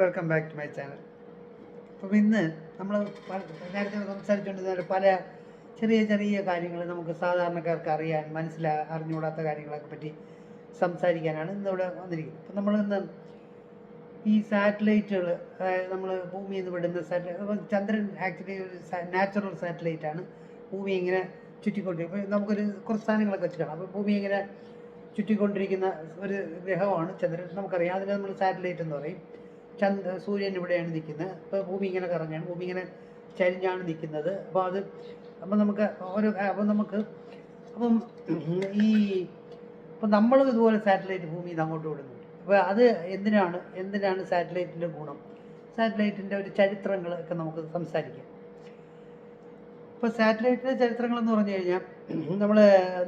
Welcome back to my channel അപ്പം ഇന്ന് നമ്മൾ നേരത്തെ സംസാരിച്ചുകൊണ്ടിരുന്ന പല ചെറിയ ചെറിയ കാര്യങ്ങൾ നമുക്ക് സാധാരണക്കാർക്ക് അറിയാൻ മനസ്സിലാ അറിഞ്ഞുകൂടാത്ത കാര്യങ്ങളൊക്കെ പറ്റി സംസാരിക്കാനാണ് ഇന്നിവിടെ വന്നിരിക്കുന്നത്. അപ്പം നമ്മൾ ഇന്ന് ഈ സാറ്റലൈറ്റുകൾ അതായത് നമ്മൾ ഭൂമിയിൽ നിന്ന് വിടുന്ന സാറ്റലൈറ്റ് ചന്ദ്രൻ ആക്ച്വലി ഒരു നാച്ചുറൽ സാറ്റലൈറ്റ് ആണ്. ഭൂമി ഇങ്ങനെ ചുറ്റിക്കൊണ്ടിരിക്കും അപ്പോൾ നമുക്കൊരു കുറച്ച് സാധനങ്ങളൊക്കെ വെച്ചിട്ടാണ് അപ്പോൾ ഭൂമി ഇങ്ങനെ ചുറ്റിക്കൊണ്ടിരിക്കുന്ന ഒരു ഗ്രഹമാണ് ചന്ദ്രൻ. നമുക്കറിയാം. അതിനെ നമ്മൾ സാറ്റലൈറ്റ് എന്ന് പറയും. ചന്ദ്ര സൂര്യൻ ഇവിടെയാണ് നിൽക്കുന്നത്. അപ്പോൾ ഭൂമി ഇങ്ങനെ കറങ്ങാണ്. ഭൂമി ഇങ്ങനെ ചരിഞ്ഞാണ് നിൽക്കുന്നത്. അപ്പോൾ അത് അപ്പം നമുക്ക് ഓരോ അപ്പം നമുക്ക് അപ്പം ഈ അപ്പം നമ്മളും ഇതുപോലെ സാറ്റലൈറ്റ് ഭൂമി നിന്ന് അങ്ങോട്ട് വിടുന്നുണ്ട്. അപ്പോൾ അത് എന്തിനാണ് എന്തിനാണ് സാറ്റലൈറ്റിന്റെ ഗുണം? സാറ്റലൈറ്റിന്റെ ഒരു ചരിത്രങ്ങൾ ഒക്കെ നമുക്ക് സംസാരിക്കാം. ഇപ്പോൾ സാറ്റലൈറ്റിന്റെ ചരിത്രങ്ങളെന്ന് പറഞ്ഞു കഴിഞ്ഞാൽ നമ്മൾ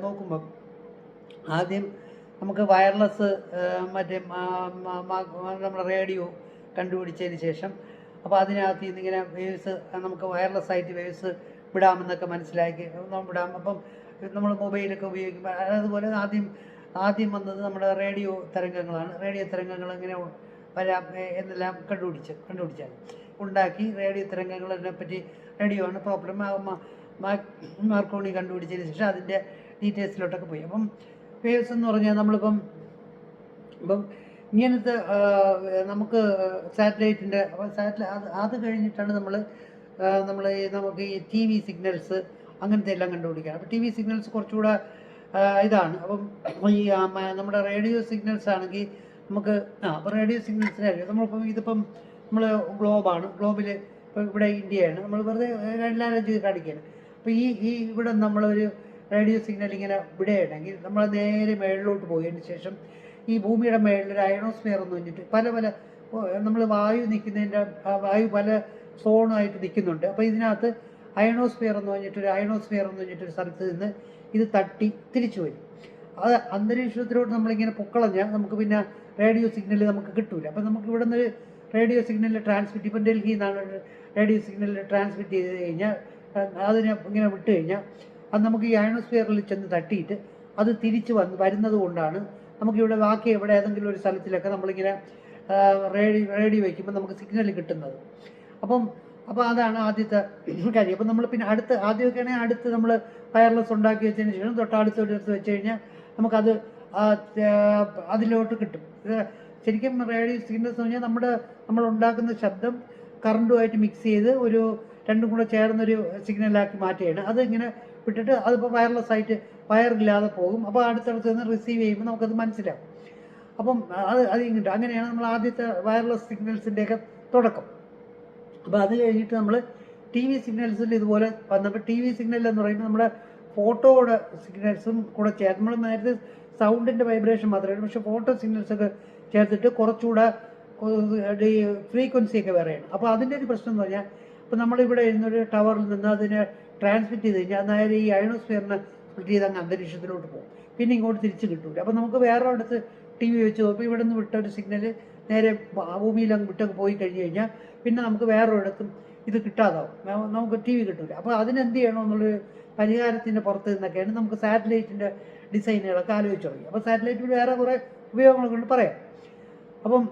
നോക്കുമ്പം ആദ്യം നമുക്ക് വയർലെസ് മറ്റേ നമ്മുടെ റേഡിയോ കണ്ടുപിടിച്ചതിന് ശേഷം. അപ്പോൾ അതിനകത്ത് ഇന്നിങ്ങനെ വേവ്സ് നമുക്ക് വയർലെസ് ആയിട്ട് വേവ്സ് വിടാമെന്നൊക്കെ മനസ്സിലാക്കി. വിടാം. അപ്പം നമ്മൾ മൊബൈലൊക്കെ ഉപയോഗിക്കുമ്പോൾ അതുപോലെ ആദ്യം ആദ്യം വന്നത് നമ്മുടെ റേഡിയോ തരംഗങ്ങളാണ്. റേഡിയോ തരംഗങ്ങൾ എങ്ങനെ വരാം എന്നെല്ലാം കണ്ടുപിടിച്ച് കണ്ടുപിടിച്ചാണ്. ഉണ്ടാക്കി റേഡിയോ തരംഗങ്ങളെ പറ്റി റേഡിയോ ആണ് പ്രോബ്ലം. മാർക്കോണി കണ്ടുപിടിച്ചതിന് ശേഷം അതിന്റെ ഡീറ്റെയിൽസിലോട്ടൊക്കെ പോയി. അപ്പം വേവ്സ് എന്ന് പറഞ്ഞാൽ നമ്മളിപ്പം ഇപ്പം ഇങ്ങനത്തെ നമുക്ക് സാറ്റലൈറ്റിന്റെ അപ്പം സാറ്റലൈ അത് കഴിഞ്ഞിട്ടാണ് നമ്മൾ നമ്മൾ നമുക്ക് ഈ ടി വി സിഗ്നൽസ് അങ്ങനത്തെ എല്ലാം കണ്ടുപിടിക്കുക അപ്പോൾ ടി വി സിഗ്നൽസ് കുറച്ചുകൂടെ ഇതാണ്. അപ്പം ഈ നമ്മുടെ റേഡിയോ സിഗ്നൽസ് ആണെങ്കിൽ നമുക്ക് ആ അപ്പോൾ റേഡിയോ സിഗ്നൽസിനെ നമ്മളിപ്പം ഇതിപ്പം നമ്മൾ ഗ്ലോബാണ്. ഗ്ലോബിൽ ഇപ്പോൾ ഇവിടെ ഇന്ത്യയാണ്. നമ്മൾ വെറുതെ എല്ലാ രാജ്യവും കാണിക്കുകയാണ്. അപ്പോൾ ഈ ഈ ഇവിടെ നമ്മളൊരു റേഡിയോ സിഗ്നൽ ഇങ്ങനെ വിടുകയാണെങ്കിൽ നമ്മൾ നേരെ മേളിലോട്ട് പോയതിന് ശേഷം ഈ ഭൂമിയുടെ മേളിൽ ഒരു അയണോസ്ഫിയർ എന്ന് പറഞ്ഞിട്ട് പല പല നമ്മൾ വായു നിൽക്കുന്നതിന്റെ വായു പല സോണായിട്ട് നിൽക്കുന്നുണ്ട്. അപ്പോൾ ഇതിനകത്ത് അയണോസ്ഫിയർ എന്ന് പറഞ്ഞിട്ട് ഒരു അയണോസ്ഫിയർ എന്ന് പറഞ്ഞിട്ട് ഒരു സ്ഥലത്ത് നിന്ന് ഇത് തട്ടി തിരിച്ചു വരും. അത് അന്തരീക്ഷത്തിലോട്ട് നമ്മളിങ്ങനെ പൊക്കളഞ്ഞാൽ നമുക്ക് പിന്നെ റേഡിയോ സിഗ്നൽ നമുക്ക് കിട്ടൂല. അപ്പം നമുക്ക് ഇവിടെ നിന്ന് റേഡിയോ സിഗ്നൽ ട്രാൻസ്മിറ്റ് ഇപ്പം ഡൽഹിയിൽ നിന്നാണ് റേഡിയോ സിഗ്നൽ ട്രാൻസ്മിറ്റ് ചെയ്ത് കഴിഞ്ഞാൽ അതിനെ ഇങ്ങനെ വിട്ട് കഴിഞ്ഞാൽ അത് നമുക്ക് ഈ അയണോസ്ഫിയറിൽ ചെന്ന് തട്ടിയിട്ട് അത് തിരിച്ച് വന്ന് വരുന്നത് കൊണ്ടാണ് നമുക്കിവിടെ ബാക്കി എവിടെ ഏതെങ്കിലും ഒരു സ്ഥലത്തിലൊക്കെ നമ്മളിങ്ങനെ റേഡി റേഡിയോ വയ്ക്കുമ്പോൾ നമുക്ക് സിഗ്നൽ കിട്ടുന്നത്. അപ്പം അപ്പോൾ അതാണ് ആദ്യത്തെ കാര്യം. അപ്പം നമ്മൾ പിന്നെ അടുത്ത് ആദ്യമൊക്കെ ആണെങ്കിൽ അടുത്ത് നമ്മൾ വയർലെസ് ഉണ്ടാക്കി വെച്ചതിന് ശേഷം തൊട്ടടുത്ത് ഒരിടത്ത് വെച്ച് കഴിഞ്ഞാൽ നമുക്കത് അതിലോട്ട് കിട്ടും. ശരിക്കും റേഡിയോ സിഗ്നൽസ് എന്ന് പറഞ്ഞാൽ നമ്മുടെ നമ്മൾ ഉണ്ടാക്കുന്ന ശബ്ദം കറണ്ടുമായിട്ട് മിക്സ് ചെയ്ത് ഒരു രണ്ടും കൂടെ ചേർന്നൊരു സിഗ്നലാക്കി മാറ്റുകയാണ്. അത് ഇങ്ങനെ വിട്ടിട്ട് അതിപ്പോൾ വയർലെസ് ആയിട്ട് വയറില്ലാതെ പോകും. അപ്പോൾ അടുത്തടുത്ത് നിന്ന് റിസീവ് ചെയ്യുമ്പോൾ നമുക്കത് മനസ്സിലാവും. അപ്പം അത് അത് ഇങ്ങോട്ട് അങ്ങനെയാണ് നമ്മൾ ആദ്യത്തെ വയർലെസ് സിഗ്നൽസിന്റെയൊക്കെ തുടക്കം. അപ്പോൾ അത് കഴിഞ്ഞിട്ട് നമ്മൾ ടി വി സിഗ്നൽസിൽ ഇതുപോലെ വന്നപ്പോൾ ടി വി സിഗ്നൽ എന്ന് പറയുമ്പോൾ നമ്മുടെ ഫോട്ടോയുടെ സിഗ്നൽസും കൂടെ ചേർത്ത്. നമ്മൾ നേരത്തെ സൗണ്ടിന്റെ വൈബ്രേഷൻ മാത്രമേ പക്ഷേ ഫോട്ടോ സിഗ്നൽസ് ഒക്കെ ചേർത്തിട്ട് കുറച്ചുകൂടെ ഫ്രീക്വൻസിയൊക്കെ വേറെയാണ്. അപ്പോൾ അതിന്റെ ഒരു പ്രശ്നം എന്ന് പറഞ്ഞാൽ ഇപ്പോൾ നമ്മളിവിടെ ഇരുന്നൊരു ടവറിൽ നിന്ന് അതിനെ ട്രാൻസ്മിറ്റ് ചെയ്ത് കഴിഞ്ഞാൽ അതായത് ഈ അയണോസ്ഫിയറിനെ സ്പ്ലിറ്റ് ചെയ്ത് അങ്ങ് അന്തരീക്ഷത്തിലോട്ട് പോകും. പിന്നെ ഇങ്ങോട്ട് തിരിച്ച് കിട്ടൂല. അപ്പോൾ നമുക്ക് വേറെ അടുത്ത് ടി വി വെച്ച് നോക്കും. ഇവിടെ നിന്ന് വിട്ട ഒരു സിഗ്നൽ നേരെ ഭൂമിയിൽ അങ്ങ് വിട്ടൊക്കെ പോയി കഴിഞ്ഞ് കഴിഞ്ഞാൽ പിന്നെ നമുക്ക് വേറെ വേറൊരിടത്തും ഇത് കിട്ടാതാവും. നമുക്ക് ടി വി കിട്ടൂല. അപ്പോൾ അതിനെന്ത് ചെയ്യണം എന്നുള്ളൊരു പരിഹാരത്തിന്റെ പുറത്ത് നിന്നൊക്കെയാണ് നമുക്ക് സാറ്റലൈറ്റിന്റെ ഡിസൈനുകളൊക്കെ ആലോചിച്ച് തുടങ്ങി. അപ്പോൾ സാറ്റലൈറ്റിൽ വേറെ കുറേ ഉപയോഗങ്ങൾ കൊണ്ട് പറയാം. അപ്പം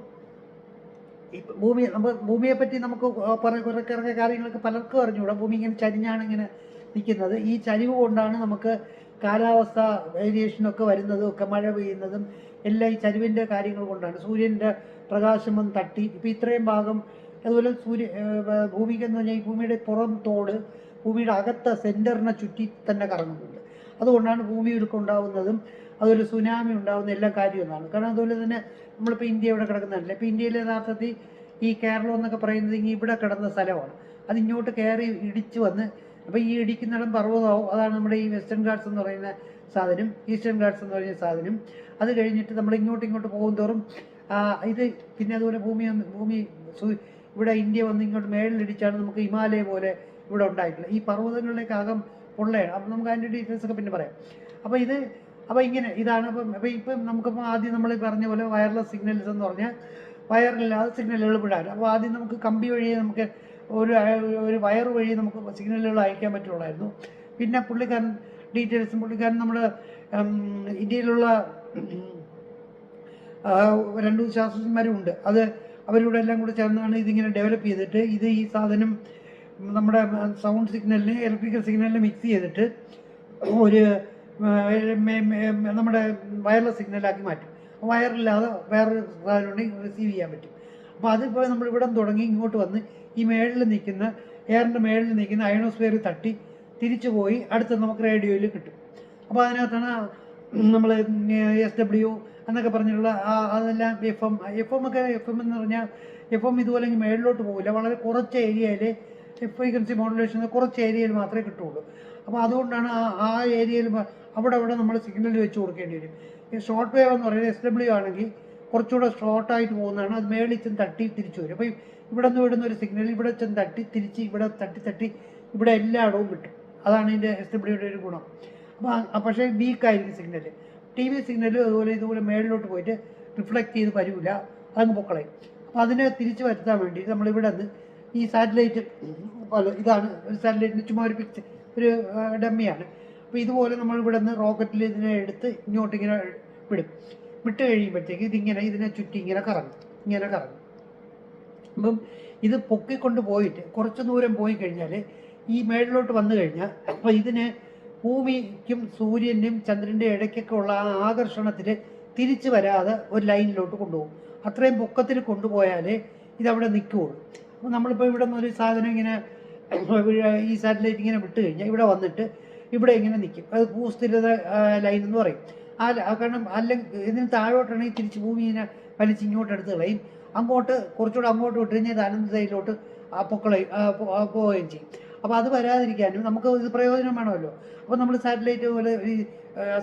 ഭൂമി നമ്മൾ ഭൂമിയെ പറ്റി നമുക്ക് കുറേ കുറേ കുറേ കാര്യങ്ങളൊക്കെ പലർക്കും അറിഞ്ഞുകൂടാ ഭൂമി ഇങ്ങനെ ചരിഞ്ഞാണ് ഇങ്ങനെ നിൽക്കുന്നത് ഈ ചരിവ് കൊണ്ടാണ് നമുക്ക് കാലാവസ്ഥ വേരിയേഷനൊക്കെ വരുന്നതും ഒക്കെ മഴ പെയ്യുന്നതും എല്ലാം ഈ ചരിവിന്റെ കാര്യങ്ങൾ കൊണ്ടാണ്. സൂര്യന്റെ പ്രകാശം തട്ടി. ഇപ്പോൾ ഇത്രയും ഭാഗം അതുപോലെ സൂര്യ ഏർ ഭൂമിക്ക് എന്ന് പറഞ്ഞാൽ ഈ ഭൂമിയുടെ പുറം തോട് ഭൂമിയുടെ അകത്ത സെന്ററിനെ ചുറ്റി തന്നെ കറങ്ങുന്നുണ്ട്. അതുകൊണ്ടാണ് ഭൂമി ഉണ്ടാകുന്നതും അതുപോലെ സുനാമി ഉണ്ടാകുന്ന എല്ലാ കാര്യവും എന്നാണ്. കാരണം അതുപോലെ തന്നെ നമ്മളിപ്പോൾ ഇന്ത്യ ഇവിടെ കിടക്കുന്നതല്ല ഇപ്പോൾ ഇന്ത്യയിൽ യഥാർത്ഥത്തിൽ ഈ കേരളം എന്നൊക്കെ പറയുന്നത് ഇനി ഇവിടെ കിടന്ന സ്ഥലമാണ്. അത് ഇങ്ങോട്ട് കയറി ഇടിച്ച് വന്ന് അപ്പോൾ ഈ ഇടിക്കുന്നിടം പർവതമാവും. അതാണ് നമ്മുടെ ഈ വെസ്റ്റേൺ ഗാർഡ്സ് എന്ന് പറയുന്ന സാധനം ഈസ്റ്റേൺ ഗാർഡ്സ് എന്ന് പറയുന്ന സാധനം. അത് കഴിഞ്ഞിട്ട് നമ്മൾ ഇങ്ങോട്ട് ഇങ്ങോട്ട് പോകും തോറും ഇത് പിന്നെ അതുപോലെ ഭൂമി ഭൂമി ഇവിടെ ഇന്ത്യ വന്ന് ഇങ്ങോട്ട് മേളിലിടിച്ചാണ് നമുക്ക് ഹിമാലയ പോലെ ഇവിടെ ഉണ്ടായിട്ടുള്ളത്. ഈ പർവതങ്ങളിലേക്ക് അകം പൊള്ളയാണ്. അപ്പം നമുക്ക് അതിന്റെ ഡീറ്റെയിൽസ് ഒക്കെ പിന്നെ പറയാം. അപ്പോൾ ഇത് അപ്പോൾ ഇങ്ങനെ ഇതാണ് അപ്പം അപ്പോൾ ഇപ്പം നമുക്കിപ്പോൾ ആദ്യം നമ്മൾ പറഞ്ഞ പോലെ വയർലെസ് സിഗ്നൽസ് എന്ന് പറഞ്ഞാൽ വയറില്ലാതെ സിഗ്നലുകൾ വിടാൻ. അപ്പോൾ ആദ്യം നമുക്ക് കമ്പി വഴി നമുക്ക് ഒരു ഒരു വയർ വഴി നമുക്ക് സിഗ്നലുകൾ അയക്കാൻ പറ്റുള്ളായിരുന്നു. പിന്നെ പുള്ളിക്കാരൻ ഡീറ്റെയിൽസും പുള്ളിക്കാരൻ നമ്മൾ ഇന്ത്യയിലുള്ള രണ്ട് ശാസ്ത്രജ്ഞന്മാരും ഉണ്ട്. അത് അവരിവിടെ എല്ലാം കൂടെ ചേർന്നാണ് ഇതിങ്ങനെ ഡെവലപ്പ് ചെയ്തിട്ട് ഇത് ഈ സാധനം നമ്മുടെ സൗണ്ട് സിഗ്നലിന് ഇലക്ട്രിക്കൽ സിഗ്നലിന് മിക്സ് ചെയ്തിട്ട് ഒരു നമ്മുടെ വയർലെസ് സിഗ്നലാക്കി മാറ്റും. വയറില്ലാതെ വേറൊരു സാധനം ഉണ്ടെങ്കിൽ റിസീവ് ചെയ്യാൻ പറ്റും. അപ്പോൾ അതിപ്പോൾ നമ്മൾ ഇവിടെ തുടങ്ങി ഇങ്ങോട്ട് വന്ന് ഈ മേളിൽ നിൽക്കുന്ന എയറിന്റെ മേളിൽ നിൽക്കുന്ന അയണോസ്ഫിയർ തട്ടി തിരിച്ചു പോയി അടുത്ത് നമുക്ക് റേഡിയോയിൽ കിട്ടും. അപ്പോൾ അതിനകത്താണ് നമ്മൾ എസ് ഡബ്ല്യു എന്നൊക്കെ പറഞ്ഞിട്ടുള്ള അതെല്ലാം എഫ് എം എഫ് എം ഒക്കെ എഫ് എം എന്ന് പറഞ്ഞാൽ എഫ് എം ഇതുപോലെ മേളിലോട്ട് പോകില്ല വളരെ കുറച്ച് ഏരിയയിൽ ഫ്രീക്വൻസി മോഡുലേഷൻ കുറച്ച് ഏരിയയിൽ മാത്രമേ കിട്ടുള്ളൂ അപ്പോൾ അതുകൊണ്ടാണ് ആ ആ ഏരിയയിൽ അവിടെ അവിടെ നമ്മൾ സിഗ്നൽ വെച്ച് കൊടുക്കേണ്ടി വരും ഈ ഷോർട്ട് വേവ് എന്ന് പറയുന്നത് എസ് ഡബ്ല്യു ആണെങ്കിൽ കുറച്ചുകൂടെ ഷോർട്ടായിട്ട് പോകുന്നതാണ് അത് മേളിൽ ചെന്ന് തട്ടി തിരിച്ചു വരും അപ്പോൾ ഇവിടെ നിന്ന് വിടുന്ന ഒരു സിഗ്നൽ ഇവിടെ ചെന്ന് തട്ടി തിരിച്ച് ഇവിടെ തട്ടി തട്ടി ഇവിടെ എല്ലായിടവും കിട്ടും അതാണ് ഇതിന്റെ എസ് ഡബ്ല്യുടെ ഒരു ഗുണം അപ്പോൾ പക്ഷേ വീക്കായിരിക്കും സിഗ്നൽ ടി വി സിഗ്നൽ അതുപോലെ ഇതുപോലെ മേളിലോട്ട് പോയിട്ട് റിഫ്ലക്റ്റ് ചെയ്ത് വരില്ല അതങ്ങ് പൊക്കളയും അപ്പോൾ അതിനെ തിരിച്ച് വരുത്താൻ വേണ്ടി നമ്മളിവിടെ നിന്ന് ഈ സാറ്റലൈറ്റ് ഇതാണ് ഒരു സാറ്റലൈറ്റിന് ചുമ്മാ ഒരു പിക്ചർ ഒരു ഡമ്മിയാണ് അപ്പോൾ ഇതുപോലെ നമ്മൾ ഇവിടെ നിന്ന് റോക്കറ്റിൽ ഇതിനെ എടുത്ത് ഇങ്ങോട്ട് ഇങ്ങനെ വിടും. വിട്ട് കഴിയുമ്പോഴത്തേക്ക് ഇതിങ്ങനെ ഇതിനെ ചുറ്റി ഇങ്ങനെ കറങ്ങും ഇങ്ങനെ കറങ്ങും. അപ്പം ഇത് പൊക്കിക്കൊണ്ട് പോയിട്ട് കുറച്ച് ദൂരം പോയി കഴിഞ്ഞാൽ ഈ മേളിലോട്ട് വന്നു കഴിഞ്ഞാൽ അപ്പോൾ ഇതിന് ഭൂമിക്കും സൂര്യനും ചന്ദ്രന്റെ ഇടയ്ക്കൊക്കെ ഉള്ള ആ ആകർഷണത്തിൽ തിരിച്ചു വരാതെ ഒരു ലൈനിലോട്ട് കൊണ്ടുപോകും. അത്രയും പൊക്കത്തിൽ കൊണ്ടുപോയാലേ ഇതവിടെ നിൽക്കുകയുള്ളൂ അപ്പോൾ നമ്മളിപ്പോൾ ഇവിടെ ഒരു സാധനം ഇങ്ങനെ ഈ സാറ്റലൈറ്റ് ഇങ്ങനെ വിട്ട് കഴിഞ്ഞാൽ ഇവിടെ വന്നിട്ട് ഇവിടെ ഇങ്ങനെ നിൽക്കും അത് ഭൂസ്ഥിരത ലൈൻ എന്ന് പറയും. ആ കാരണം അല്ലെങ്കിൽ ഇതിന് താഴോട്ടാണെങ്കിൽ തിരിച്ച് ഭൂമി ഇങ്ങനെ വലിച്ച് ഇങ്ങോട്ട് എടുത്ത് കളയും. അങ്ങോട്ട് കുറച്ചുകൂടെ അങ്ങോട്ട് വിട്ട് കഴിഞ്ഞാൽ അനന്തതയിലോട്ട് പൊക്കളയും പോവുകയും ചെയ്യും. അപ്പോൾ അത് വരാതിരിക്കാനും നമുക്ക് ഇത് പ്രയോജനം വേണമല്ലോ. അപ്പോൾ നമ്മൾ സാറ്റലൈറ്റ് പോലെ ഈ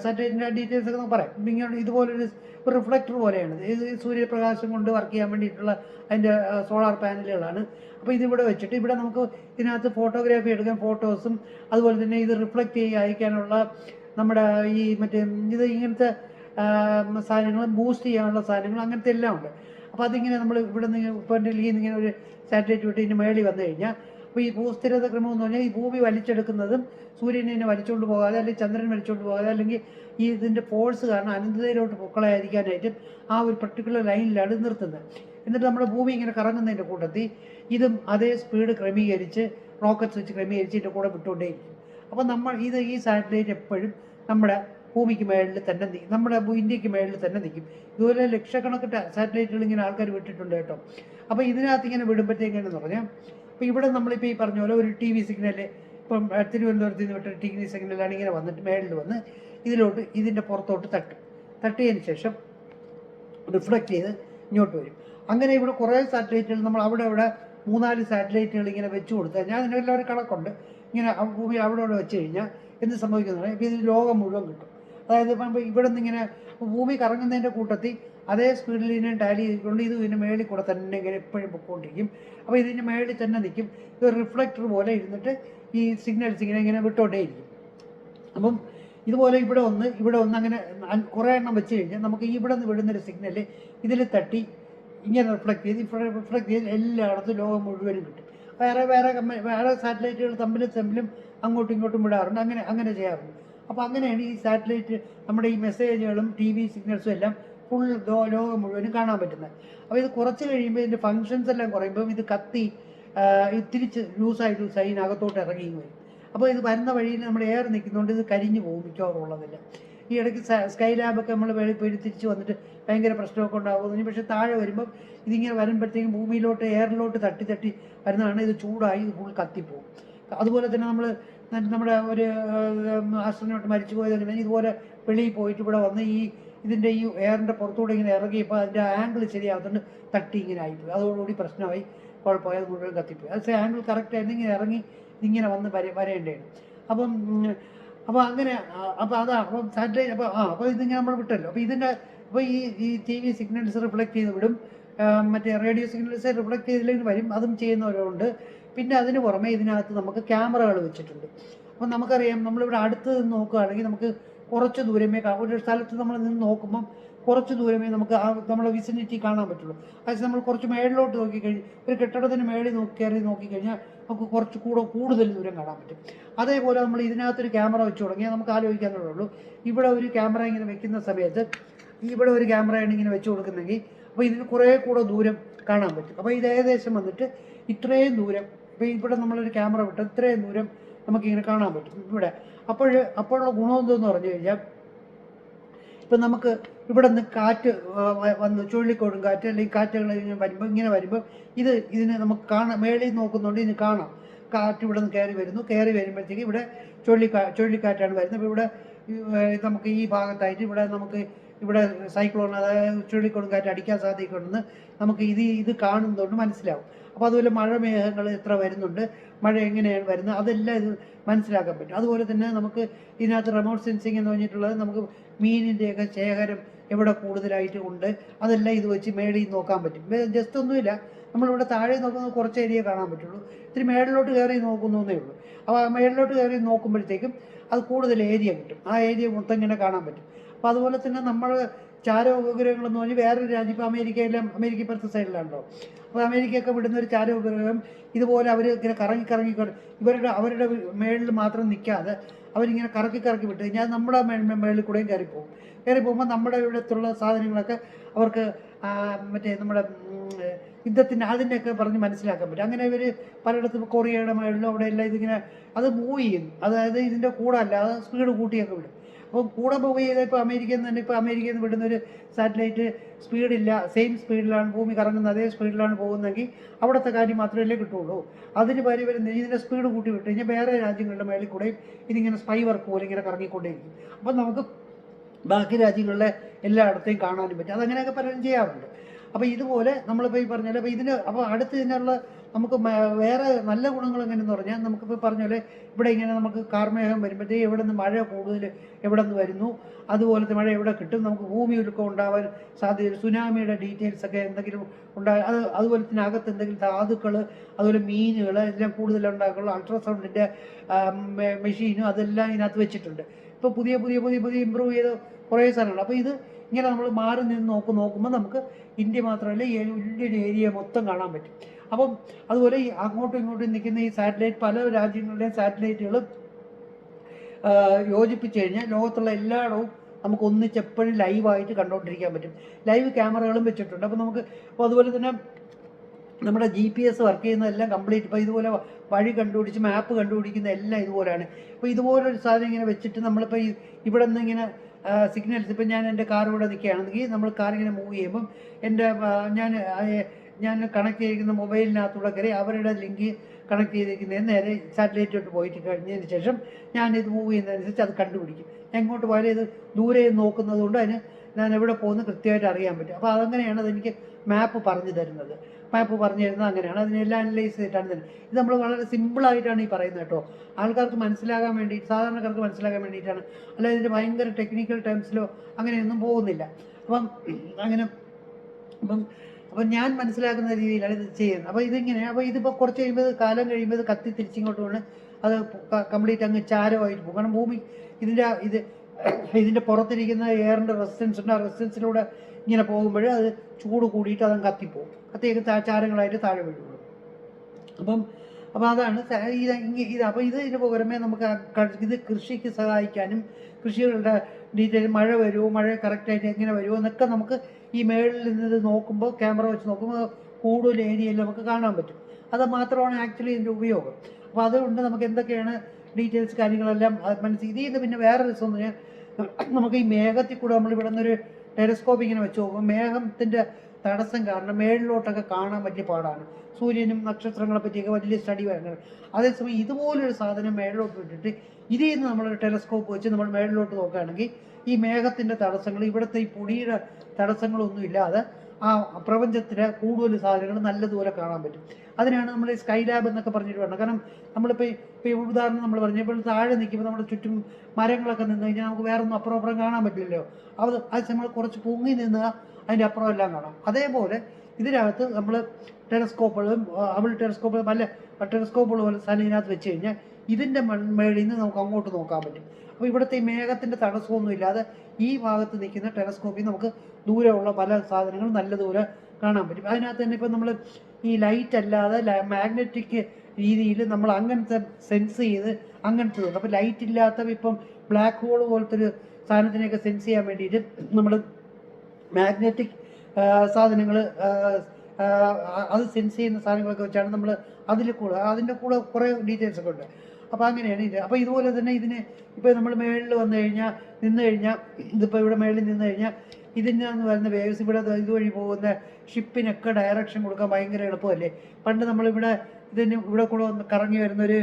സാറ്റലൈറ്റിന്റെ ഡീറ്റെയിൽസ് ഒക്കെ പറയാം. ഇങ്ങനെ ഇതുപോലൊരു റിഫ്ലക്ടർ പോലെയാണ്. ഇത് സൂര്യപ്രകാശം കൊണ്ട് വർക്ക് ചെയ്യാൻ വേണ്ടിയിട്ടുള്ള അതിന്റെ സോളാർ പാനലുകളാണ്. അപ്പോൾ ഇതിവിടെ വെച്ചിട്ട് ഇവിടെ നമുക്ക് ഇതിനകത്ത് ഫോട്ടോഗ്രാഫി എടുക്കാൻ ഫോട്ടോസും അതുപോലെ തന്നെ ഇത് റിഫ്ലക്റ്റ് ചെയ്ത് അയക്കാനുള്ള നമ്മുടെ ഈ മറ്റേ ഇത് ഇങ്ങനത്തെ സാധനങ്ങൾ ബൂസ്റ്റ് ചെയ്യാനുള്ള സാധനങ്ങൾ അങ്ങനത്തെ എല്ലാം ഉണ്ട്. അപ്പോൾ അതിങ്ങനെ നമ്മൾ ഇവിടെ നിന്ന് ഇപ്പോൾ ഡൽഹിയിൽ നിന്ന് ഇങ്ങനെ ഒരു സാറ്റലൈറ്റ് വിട്ട് ഇതിന് മേളിൽ വന്നു കഴിഞ്ഞാൽ ഈ ഭൂസ്ഥിരത ക്രമം എന്ന് പറഞ്ഞാൽ ഈ ഭൂമി വലിച്ചെടുക്കുന്നതും സൂര്യനെ വലിച്ചുകൊണ്ട് പോകാതെ അല്ലെങ്കിൽ ചന്ദ്രൻ വലിച്ചുകൊണ്ട് പോകാതെ അല്ലെങ്കിൽ ഈ ഇതിന്റെ ഫോഴ്സ് കാരണം അനന്തതയിലോട്ട് പൊക്കളായിരിക്കാനായിട്ട് ആ ഒരു പർട്ടിക്കുലർ ലൈനിലാണ് നിർത്തുന്നത്. എന്നിട്ട് നമ്മുടെ ഭൂമി ഇങ്ങനെ കറങ്ങുന്നതിന്റെ കൂട്ടത്തിൽ ഇതും അതേ സ്പീഡ് ക്രമീകരിച്ച് റോക്കറ്റ്സ് വെച്ച് ക്രമീകരിച്ച് ഇതിന്റെ കൂടെ വിട്ടുകൊണ്ടേയിരിക്കും. അപ്പോൾ നമ്മൾ ഇത് ഈ സാറ്റലൈറ്റ് എപ്പോഴും നമ്മുടെ ഭൂമിക്ക് മേളിൽ തന്നെ നിൽക്കും. നമ്മുടെ ഇന്ത്യയ്ക്ക് മേളിൽ തന്നെ നിൽക്കും. ഇതുപോലെ ലക്ഷക്കണക്കിന് സാറ്റലൈറ്റുകൾ ഇങ്ങനെ ആൾക്കാർ വിട്ടിട്ടുണ്ട് കേട്ടോ. അപ്പോൾ ഇതിനകത്ത് ഇങ്ങനെ വിടുമ്പോഴത്തേക്കെന്ന് പറഞ്ഞാൽ ഇപ്പോൾ ഇവിടെ നമ്മളിപ്പോൾ ഈ പറഞ്ഞ പോലെ ഒരു ടി വി സിഗ്നൽ ഇപ്പം തിരുവനന്തപുരത്ത് നിന്ന് വിട്ടൊരു ടി വി സിഗ്നലാണ് ഇങ്ങനെ വന്നിട്ട് മേളിൽ വന്ന് ഇതിലോട്ട് ഇതിന്റെ പുറത്തോട്ട് തട്ടും. തട്ടിയതിന് ശേഷം റിഫ്ലക്റ്റ് ചെയ്ത് ഇങ്ങോട്ട് വരും. അങ്ങനെ ഇവിടെ കുറേ സാറ്റലൈറ്റുകൾ നമ്മൾ അവിടെ അവിടെ മൂന്നാൽ സാറ്റലൈറ്റുകൾ ഇങ്ങനെ വെച്ച് കൊടുത്താൽ ഞാൻ അതിനെല്ലാം ഒരു കണക്കുണ്ട്. ഇങ്ങനെ ഭൂമി അവിടെ അവിടെ വെച്ച് കഴിഞ്ഞാൽ എന്ത് സംഭവിക്കുന്നതാണ് ഇപ്പോൾ ഇത് ലോകം മുഴുവൻ കിട്ടും. അതായത് ഇപ്പം ഇവിടെ നിന്ന് ഇങ്ങനെ ഭൂമി കറങ്ങുന്നതിന്റെ കൂട്ടത്തിൽ അതേ സ്പീഡിൽ ഇതിനെ ടാലി ചെയ്തിട്ടുണ്ട് ഇത് ഇതിന്റെ മേളിൽ കൂടെ തന്നെ ഇങ്ങനെ എപ്പോഴും പൊക്കോണ്ടിരിക്കും. അപ്പോൾ ഇതിന്റെ മേളിൽ തന്നെ നിൽക്കും. ഇത് റിഫ്ലക്ടർ പോലെ ഇരുന്നിട്ട് ഈ സിഗ്നൽസ് ഇങ്ങനെ ഇങ്ങനെ വിട്ടോണ്ടേയിരിക്കും. അപ്പം ഇതുപോലെ ഇവിടെ ഒന്ന് ഇവിടെ ഒന്ന് അങ്ങനെ കുറേ എണ്ണം വെച്ച് കഴിഞ്ഞാൽ നമുക്ക് ഇവിടെ നിന്ന് വിടുന്നൊരു സിഗ്നൽ ഇതിൽ തട്ടി ഇങ്ങനെ റിഫ്ലക്ട് ചെയ്ത് റിഫ്ലക്ട് ചെയ്ത് എല്ലായിടത്തും ലോകം മുഴുവനും കിട്ടും. വേറെ വേറെ വേറെ സാറ്റലൈറ്റുകൾ തമ്മിലും തമ്മിലും അങ്ങോട്ടും ഇങ്ങോട്ടും വിടാറുണ്ട്. അങ്ങനെ അങ്ങനെ ചെയ്യാറുണ്ട്. അപ്പോൾ അങ്ങനെയാണ് ഈ സാറ്റലൈറ്റ് നമ്മുടെ ഈ മെസ്സേജുകളും ടി വി സിഗ്നൽസും എല്ലാം ഫുൾ ലോകം മുഴുവനും കാണാൻ പറ്റുന്നത്. അപ്പോൾ ഇത് കുറച്ച് കഴിയുമ്പോൾ ഇതിന്റെ ഫങ്ഷൻസ് എല്ലാം കുറയുമ്പോൾ ഇത് കത്തി ഇത്തിരി ലൂസായി ലൂസായി ഇതിനകത്തോട്ട് ഇറങ്ങിയും വരും. അപ്പോൾ ഇത് വരുന്ന വഴിയിൽ നമ്മൾ എയർ നിൽക്കുന്നതുകൊണ്ട് ഇത് കരിഞ്ഞു പോകും മിക്കവാറും ഉള്ളതില്ല. ഈ ഇടയ്ക്ക് സ്കൈ ലാബൊക്കെ നമ്മൾ വെളി പോയി തിരിച്ച് വന്നിട്ട് ഭയങ്കര പ്രശ്നമൊക്കെ ഉണ്ടാകുന്നു. പക്ഷേ താഴെ വരുമ്പോൾ ഇതിങ്ങനെ വരുമ്പോഴത്തേക്കും ഭൂമിയിലോട്ട് എയറിലോട്ട് തട്ടി തട്ടി വരുന്നതാണ് ഇത് ചൂടായി ഇത് ഫുൾ കത്തിപ്പോകും. അതുപോലെ തന്നെ നമ്മൾ നമ്മുടെ ഒരു ആസ്ട്രോനോട്ട് മരിച്ചു പോയതെങ്ങനെ ഇതുപോലെ വെളിയിൽ പോയിട്ട് ഇവിടെ വന്ന് ഈ ഇതിന്റെ ഈ എയറിന്റെ പുറത്തൂടെ ഇങ്ങനെ ഇറങ്ങിയപ്പോൾ അതിന്റെ ആംഗിൾ ശരിയാകുന്നുണ്ട് തട്ടി ഇങ്ങനെ ആയിപ്പോയി. അതോടുകൂടി പ്രശ്നമായി. കുഴപ്പമായി. അത് മുഴുവൻ കത്തിപ്പോയി. അത് ആംഗിൾ കറക്റ്റായിരുന്നു ഇങ്ങനെ ഇറങ്ങി ഇങ്ങനെ വന്ന് വര വരേണ്ടതാണ് അപ്പം അപ്പോൾ അങ്ങനെ അപ്പോൾ അതാ അപ്പം സാറ്റലൈറ്റ് അപ്പോൾ ആ അപ്പോൾ ഇതിങ്ങനെ നമ്മൾ വിട്ടല്ലോ. അപ്പോൾ ഇതിന്റെ അപ്പോൾ ഈ ഈ ടി വി സിഗ്നൽസ് റിഫ്ലക്റ്റ് ചെയ്ത് വിടും. മറ്റേ റേഡിയോ സിഗ്നൽസ് റിഫ്ലക്റ്റ് ചെയ്തില്ലെങ്കിൽ വരും. അതും ചെയ്യുന്നവരുണ്ട്. പിന്നെ അതിന് പുറമെ ഇതിനകത്ത് നമുക്ക് ക്യാമറകൾ വെച്ചിട്ടുണ്ട്. അപ്പം നമുക്കറിയാം നമ്മളിവിടെ അടുത്ത് നിന്ന് നോക്കുകയാണെങ്കിൽ നമുക്ക് കുറച്ച് ദൂരമേ ഒരു സ്ഥലത്ത് നമ്മൾ നിന്ന് നോക്കുമ്പം കുറച്ച് ദൂരമേ നമുക്ക് ആ നമ്മളെ വിസിനിറ്റി കാണാൻ പറ്റുള്ളൂ. അതായത് നമ്മൾ കുറച്ച് മേളിലോട്ട് നോക്കിക്കഴിഞ്ഞ് ഒരു കെട്ടിടത്തിന് മേളിൽ നോക്കി കയറി നോക്കിക്കഴിഞ്ഞാൽ നമുക്ക് കുറച്ച് കൂടെ കൂടുതൽ ദൂരം കാണാൻ പറ്റും. അതേപോലെ നമ്മൾ ഇതിനകത്തൊരു ക്യാമറ വെച്ച് തുടങ്ങിയാൽ നമുക്ക് ആലോചിക്കാനുള്ളൂ ഇവിടെ ഒരു ക്യാമറ ഇങ്ങനെ വെക്കുന്ന സമയത്ത് ഇവിടെ ഒരു ക്യാമറയാണ് ഇങ്ങനെ വെച്ച് കൊടുക്കുന്നെങ്കിൽ അപ്പോൾ ഇതിന് കുറേ കൂടെ ദൂരം കാണാൻ പറ്റും. അപ്പോൾ ഇത് ഏകദേശം വന്നിട്ട് ഇത്രയും ദൂരം ഇപ്പോൾ ഇവിടെ നമ്മളൊരു ക്യാമറ വിട്ട് ഇത്രയും ദൂരം നമുക്കിങ്ങനെ കാണാൻ പറ്റും. ഇവിടെ. അപ്പോൾ അപ്പോഴുള്ള ഗുണം എന്തെന്ന് പറഞ്ഞു കഴിഞ്ഞാൽ ഇപ്പം നമുക്ക് ഇവിടെ നിന്ന് കാറ്റ് വന്ന് ചുഴലിക്കോടും കാറ്റ് അല്ലെങ്കിൽ കാറ്റുകൾ ഇങ്ങനെ വരുമ്പോൾ ഇങ്ങനെ വരുമ്പോൾ ഇത് ഇതിനെ നമുക്ക് കാണാം. മേളിൽ നോക്കുന്നുണ്ട് ഇതിന് കാണാം. കാറ്റ് ഇവിടെ നിന്ന് കയറി വരുന്നു. കയറി വരുമ്പോഴത്തേക്ക് ഇവിടെ ചുഴലിക്കാ ചുഴലിക്കാറ്റാണ് വരുന്നത്. അപ്പോൾ ഇവിടെ നമുക്ക് ഈ ഭാഗത്തായിട്ട് ഇവിടെ നമുക്ക് ഇവിടെ സൈക്ലോൺ അതായത് ചുഴലിക്കോടും കാറ്റ് അടിക്കാൻ ഉണ്ടെന്ന് നമുക്ക് ഇത് ഇത് കാണുന്നതുകൊണ്ട് മനസ്സിലാവും. അപ്പോൾ അതുപോലെ മഴമേഘങ്ങൾ എത്ര വരുന്നുണ്ട് മഴ എങ്ങനെയാണ് വരുന്നത് അതെല്ലാം ഇത് മനസ്സിലാക്കാൻ പറ്റും. അതുപോലെ തന്നെ നമുക്ക് ഇതിനകത്ത് റിമോട്ട് സെൻസിങ് എന്ന് പറഞ്ഞിട്ടുള്ളത് നമുക്ക് മീനിന്റെയൊക്കെ ശേഖരം എവിടെ കൂടുതലായിട്ട് ഉണ്ട് അതെല്ലാം ഇത് വെച്ച് മേളിൽ നോക്കാൻ പറ്റും. ജസ്റ്റ് ഒന്നുമില്ല. നമ്മളിവിടെ താഴെ നോക്കുന്ന കുറച്ച് ഏരിയ കാണാൻ പറ്റുള്ളൂ. ഇത്തിരി മേളിലോട്ട് കയറി നോക്കുന്നേ ഉള്ളൂ. അപ്പോൾ ആ മേളിലോട്ട് കയറി നോക്കുമ്പോഴത്തേക്കും അത് കൂടുതൽ ഏരിയ കിട്ടും. ആ ഏരിയ മൊത്തം ഇങ്ങനെ കാണാൻ പറ്റും. അപ്പോൾ അതുപോലെ തന്നെ നമ്മൾ ചാര ഉപഗ്രഹങ്ങളെന്ന് പറഞ്ഞാൽ വേറൊരു രാജ്യം ഇപ്പോൾ അമേരിക്കയിലും അമേരിക്ക ഇപ്പുറത്തെ സൈഡിലാണല്ലോ. അപ്പോൾ അമേരിക്കയൊക്കെ വിടുന്ന ഒരു ചാരോപഗ്രഹം ഇതുപോലെ അവർ ഇങ്ങനെ കറങ്ങി കറങ്ങി കറ- ഇവരുടെ അവരുടെ മേളിൽ മാത്രം നിൽക്കാതെ അവരിങ്ങനെ കറക്കി കറക്കി വിട്ട് കഴിഞ്ഞാൽ നമ്മുടെ മേളിൽ കൂടെയും കയറി പോകും കയറി പോകുമ്പോൾ നമ്മുടെ ഇവിടത്തുള്ള സാധനങ്ങളൊക്കെ അവർക്ക് മറ്റേ നമ്മുടെ യുദ്ധത്തിന്റെ അതിന്റെയൊക്കെ പറഞ്ഞ് മനസ്സിലാക്കാൻ പറ്റും. അങ്ങനെ ഇവർ പലയിടത്തും കൊറിയയുടെ മേളിലും അവിടെ എല്ലാം ഇതിങ്ങനെ അത് മൂവ് ചെയ്യും. അതായത് ഇതിന്റെ കൂടെ അത് സ്പീഡ് കൂട്ടിയൊക്കെ വിടും. അപ്പോൾ കൂടെ ചെയ്ത ഇപ്പോൾ അമേരിക്കയിൽ നിന്ന് തന്നെ ഇപ്പോൾ അമേരിക്കയിൽ നിന്ന് വിടുന്ന ഒരു സാറ്റലൈറ്റ് സ്പീഡില്ല സെയിം സ്പീഡിലാണ് ഭൂമി കറങ്ങുന്ന അതേ സ്പീഡിലാണ് പോകുന്നതെങ്കിൽ അവിടുത്തെ കാര്യം മാത്രമല്ലേ കിട്ടുള്ളൂ. അതിന് പരി വരുന്ന ഇതിന്റെ സ്പീഡ് കൂട്ടി വിട്ട് കഴിഞ്ഞാൽ വേറെ രാജ്യങ്ങളുടെ മേളിൽ കൂടെയും ഇതിങ്ങനെ സ്പൈ വർക്ക് പോലെ ഇങ്ങനെ കറങ്ങിക്കൊണ്ടേയിരിക്കും. അപ്പം നമുക്ക് ബാക്കി രാജ്യങ്ങളിലെ എല്ലായിടത്തെയും കാണാനും പറ്റും. അതങ്ങനെയൊക്കെ പലരും ചെയ്യാറുണ്ട്. അപ്പോൾ ഇതുപോലെ നമ്മളിപ്പോൾ ഈ പറഞ്ഞ പോലെ അപ്പോൾ ഇതിന് അപ്പോൾ അടുത്ത് ഇതിനുള്ള നമുക്ക് വേറെ നല്ല ഗുണങ്ങൾ എങ്ങനെയെന്ന് പറഞ്ഞാൽ നമുക്കിപ്പോൾ പറഞ്ഞ പോലെ ഇവിടെ ഇങ്ങനെ നമുക്ക് കാർമേഘം വരുമ്പോഴത്തേക്ക് എവിടെ നിന്ന് മഴ കൂടുതൽ എവിടെ നിന്ന് വരുന്നു അതുപോലത്തെ മഴ എവിടെ കിട്ടും നമുക്ക് ഭൂമി ഉരുക്കം ഉണ്ടാവാൻ സാധ്യത സുനാമിയുടെ ഡീറ്റെയിൽസ് ഒക്കെ എന്തെങ്കിലും ഉണ്ടാ അത് അതുപോലെ തന്നെ അകത്ത് എന്തെങ്കിലും ധാതുക്കൾ അതുപോലെ മീനുകൾ എല്ലാം കൂടുതൽ ഉണ്ടാക്കുള്ള അൾട്രാസൗണ്ടിന്റെ മെഷീനും അതെല്ലാം ഇതിനകത്ത് വെച്ചിട്ടുണ്ട്. ഇപ്പോൾ പുതിയ പുതിയ പുതിയ പുതിയ ഇമ്പ്രൂവ് ചെയ്ത കുറേ സാധനങ്ങൾ. അപ്പോൾ ഇത് ഇങ്ങനെ നമ്മൾ മാറി നിന്ന് നോക്ക് നോക്കുമ്പോൾ നമുക്ക് ഇന്ത്യ മാത്രമല്ല ഈ ഇന്ത്യൻ ഏരിയ മൊത്തം കാണാൻ പറ്റും. അപ്പം അതുപോലെ ഈ അങ്ങോട്ടും ഇങ്ങോട്ടും നിൽക്കുന്ന ഈ സാറ്റലൈറ്റ് പല രാജ്യങ്ങളുടെയും സാറ്റലൈറ്റുകൾ യോജിപ്പിച്ച് കഴിഞ്ഞാൽ ലോകത്തുള്ള എല്ലായിടവും നമുക്ക് ഒന്നിച്ച് എപ്പോഴും ലൈവായിട്ട് കണ്ടുകൊണ്ടിരിക്കാൻ പറ്റും. ലൈവ് ക്യാമറകളും വെച്ചിട്ടുണ്ട്. അപ്പോൾ നമുക്ക് അപ്പോൾ അതുപോലെ തന്നെ നമ്മുടെ ജി പി എസ് വർക്ക് ചെയ്യുന്നതെല്ലാം കംപ്ലീറ്റ് ഇപ്പോൾ ഇതുപോലെ വഴി കണ്ടുപിടിച്ച് മാപ്പ് കണ്ടുപിടിക്കുന്ന എല്ലാം ഇതുപോലെയാണ്. അപ്പോൾ ഇതുപോലൊരു സാധനം ഇങ്ങനെ വെച്ചിട്ട് നമ്മളിപ്പോൾ ഇവിടെ നിന്ന് ഇങ്ങനെ സിഗ്നൽസ് ഇപ്പം ഞാൻ എന്റെ കാർ ഇവിടെ നിൽക്കുകയാണെങ്കിൽ നമ്മൾ കാർ ഇങ്ങനെ മൂവ് ചെയ്യുമ്പം എന്റെ ഞാൻ ഞാൻ കണക്ട് ചെയ്തിരിക്കുന്ന മൊബൈലിനകത്തൂടെ കയറി അവരുടെ ലിങ്ക് കണക്ട് ചെയ്തിരിക്കുന്നതിന് നേരെ സാറ്റലൈറ്റോട്ട് പോയിട്ട് കഴിഞ്ഞതിന് ശേഷം ഞാൻ ഇത് മൂവ് ചെയ്യുന്നതനുസരിച്ച് അത് കണ്ടുപിടിക്കും. ഞാൻ ഇങ്ങോട്ട് പോയാലും ഇത് ദൂരെ നോക്കുന്നത് കൊണ്ട് അതിന് ഞാൻ എവിടെ പോകുന്നു കൃത്യമായിട്ട് അറിയാൻ പറ്റും. അപ്പോൾ അതങ്ങനെയാണ് അതെനിക്ക് മാപ്പ് പറഞ്ഞു തരുന്നത്. മാപ്പ് പറഞ്ഞു തരുന്നത് അങ്ങനെയാണ്. അതിനെല്ലാം അനലൈസ് ചെയ്തിട്ടാണ് തരുന്നത് ഇത് നമ്മൾ വളരെ സിമ്പിളായിട്ടാണ് ഈ പറയുന്നത് കേട്ടോ. ആൾക്കാർക്ക് മനസ്സിലാകാൻ വേണ്ടി സാധാരണക്കാർക്ക് മനസ്സിലാകാൻ വേണ്ടിയിട്ടാണ്. അല്ലാതെ ഇതിന്റെ ഭയങ്കര ടെക്നിക്കൽ ടേംസിലോ അങ്ങനെയൊന്നും പോകുന്നില്ല. അപ്പം അങ്ങനെ അപ്പം അപ്പം ഞാൻ മനസ്സിലാക്കുന്ന രീതിയിലാണ് ഇത് ചെയ്യുന്നത്. അപ്പോൾ ഇതിങ്ങനെ അപ്പോൾ ഇതിപ്പോൾ കുറച്ച് കഴിയുമ്പോൾ കാലം കഴിയുമ്പോൾ ഇത് കത്തി തിരിച്ചിങ്ങോട്ട് വീണ് അത് കംപ്ലീറ്റ് അങ്ങ് ചാരമായിട്ട് പോകും. കാരണം ഭൂമി ഇതിന്റെ ഇത് ഇതിന്റെ പുറത്തിരിക്കുന്ന എയറിന്റെ റെസിസ്റ്റൻസ് ഉണ്ട് ആ റെസിസ്റ്റൻസിലൂടെ ഇങ്ങനെ പോകുമ്പോൾ അത് ചൂട് കൂടിയിട്ട് അതങ്ങ് കത്തിപ്പോവും. കത്തിയൊക്കെ ആചാരങ്ങളായിട്ട് ചാരങ്ങളായിട്ട് താഴെ വീഴുള്ളൂ. അപ്പം അപ്പോൾ അതാണ് ഇത് ഇത് അപ്പോൾ ഇത് ഇതിന് പുറമേ നമുക്ക് ഇത് കൃഷിക്ക് സഹായിക്കാനും കൃഷികളുടെ ഡീറ്റെയിൽ മഴ വരുമോ മഴ കറക്റ്റായിട്ട് എങ്ങനെ വരുമോ എന്നൊക്കെ നമുക്ക് ഈ മേളിൽ നിന്ന് നോക്കുമ്പോൾ ക്യാമറ വെച്ച് നോക്കുമ്പോൾ കൂടുതൽ ഏരിയയിൽ നമുക്ക് കാണാൻ പറ്റും. അത് മാത്രമാണ് ആക്ച്വലി ഇതിന്റെ ഉപയോഗം. അപ്പോൾ അതുകൊണ്ട് നമുക്ക് എന്തൊക്കെയാണ് ഡീറ്റെയിൽസ് കാര്യങ്ങളെല്ലാം മനസ്സിൽ ഇതിൽ നിന്ന് പിന്നെ വേറെ രസം എന്ന് പറഞ്ഞാൽ നമുക്ക് ഈ മേഘത്തിൽ കൂടെ നമ്മൾ ഇവിടെ നിന്നൊരു ടെലസ്കോപ്പ് ഇങ്ങനെ വെച്ച് നോക്കുമ്പോൾ മേഘത്തിന്റെ തടസ്സം കാരണം മേളിലോട്ടൊക്കെ കാണാൻ വലിയ പാടാണ്. സൂര്യനും നക്ഷത്രങ്ങളെ പറ്റിയൊക്കെ വലിയ സ്റ്റഡി വരുന്നത് അതേസമയം ഇതുപോലൊരു സാധനം മേളിലോട്ട് വിട്ടിട്ട് ഇതിൽ നിന്ന് നമ്മളൊരു ടെലസ്കോപ്പ് വെച്ച് നമ്മൾ മേളിലോട്ട് നോക്കുകയാണെങ്കിൽ ഈ മേഘത്തിന്റെ തടസ്സങ്ങൾ ഇവിടുത്തെ ഈ പൊടിയുടെ തടസ്സങ്ങളൊന്നും ഇല്ലാതെ ആ പ്രപഞ്ചത്തിലെ കൂടുതൽ സാധനങ്ങൾ നല്ലതുപോലെ കാണാൻ പറ്റും. അതിനാണ് നമ്മൾ ഈ സ്കൈ ലാബ് എന്നൊക്കെ പറഞ്ഞിട്ട് വേണം കാരണം നമ്മളിപ്പോൾ ഇപ്പോൾ ഉദാഹരണം നമ്മൾ പറഞ്ഞപ്പോൾ താഴെ നിൽക്കുമ്പോൾ നമ്മുടെ ചുറ്റും മരങ്ങളൊക്കെ നിന്ന് കഴിഞ്ഞാൽ നമുക്ക് വേറെ ഒന്നും അപ്പുറം അപ്പുറം കാണാൻ പറ്റില്ലല്ലോ. അത് അത് നമ്മൾ കുറച്ച് പൊങ്ങി നിന്ന് അതിന്റെ അപ്പുറം എല്ലാം കാണാം. അതേപോലെ ഇതിനകത്ത് നമ്മൾ ടെലസ്കോപ്പുകളും അവൾ ടെലസ്കോപ്പുകളും അല്ല ടെലസ്കോപ്പുകൾ പോലെ സാധനം ഇതിനകത്ത് വെച്ച് കഴിഞ്ഞാൽ ഇതിന്റെ മേളിൽ നിന്ന് നമുക്ക് അങ്ങോട്ട് നോക്കാൻ പറ്റും. അപ്പോൾ ഇവിടുത്തെ ഈ മേഘത്തിന്റെ തടസ്സമൊന്നും ഇല്ലാതെ ഈ ഭാഗത്ത് നിൽക്കുന്ന ടെലസ്കോപ്പിൽ നമുക്ക് ദൂരമുള്ള പല സാധനങ്ങളും നല്ല ദൂരെ കാണാൻ പറ്റും. അതിനകത്ത് തന്നെ ഇപ്പം നമ്മൾ ഈ ലൈറ്റ് അല്ലാതെ മാഗ്നറ്റിക് രീതിയിൽ നമ്മൾ അങ്ങനത്തെ സെൻസ് ചെയ്ത് അങ്ങനത്തെ അപ്പോൾ ലൈറ്റ് ഇല്ലാത്ത ഇപ്പം ബ്ലാക്ക് ഹോൾ പോലത്തെ ഒരു സാധനത്തിനെയൊക്കെ സെൻസ് ചെയ്യാൻ വേണ്ടിയിട്ട് നമ്മൾ മാഗ്നറ്റിക് സാധനങ്ങൾ അത് സെൻസ് ചെയ്യുന്ന സാധനങ്ങളൊക്കെ വെച്ചാണ് നമ്മൾ അതിൽ കൂടെ അതിന്റെ കൂടെ കുറേ ഡീറ്റെയിൽസ് ഒക്കെ ഉണ്ട്. അപ്പോൾ അങ്ങനെയാണ് ഇത്. അപ്പോൾ ഇതുപോലെ തന്നെ ഇതിന് ഇപ്പോൾ നമ്മൾ മേളിൽ വന്നു കഴിഞ്ഞാൽ നിന്ന് കഴിഞ്ഞാൽ ഇതിപ്പോൾ ഇവിടെ മേളിൽ നിന്ന് കഴിഞ്ഞാൽ ഇതിന്റെ നിന്ന് വരുന്ന വേവ്സ് ഇവിടെ ഇതുവഴി പോകുന്ന ഷിപ്പിനൊക്കെ ഡയറക്ഷൻ കൊടുക്കാൻ ഭയങ്കര എളുപ്പമല്ലേ? പണ്ട് നമ്മളിവിടെ ഇതിന് ഇവിടെ കൂടെ വന്ന് കറങ്ങി വരുന്ന ഒരു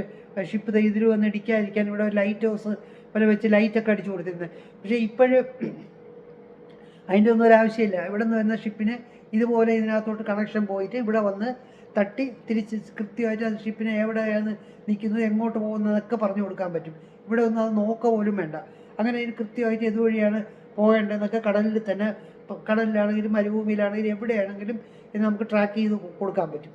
ഷിപ്പ് ഇതിൽ വന്ന് ഇടിക്കാതിരിക്കാൻ ഇവിടെ ലൈറ്റ് ഹൗസ് പോലെ വെച്ച് ലൈറ്റൊക്കെ അടിച്ചു കൊടുത്തിരുന്നത് പക്ഷേ ഇപ്പോഴും അതിന്റെ ഒന്നും ഒരാവശ്യമില്ല ഇവിടെ നിന്ന് വരുന്ന ഷിപ്പിന് ഇതുപോലെ ഇതിനകത്തോട്ട് കണക്ഷൻ പോയിട്ട് ഇവിടെ വന്ന് തട്ടി തിരിച്ച് കൃത്യമായിട്ട് അത് ഷിപ്പിനെ എവിടെയാണ് നിൽക്കുന്നത് എങ്ങോട്ട് പോകുന്നതൊക്കെ പറഞ്ഞു കൊടുക്കാൻ പറ്റും. ഇവിടെ ഒന്നും അത് നോക്ക പോലും വേണ്ട. അങ്ങനെ ഇതിന് കൃത്യമായിട്ട് ഇതുവഴിയാണ് പോകേണ്ടതെന്നൊക്കെ കടലിൽ തന്നെ കടലിലാണെങ്കിലും മരുഭൂമിയിലാണെങ്കിലും എവിടെയാണെങ്കിലും ഇത് നമുക്ക് ട്രാക്ക് ചെയ്ത് കൊടുക്കാൻ പറ്റും.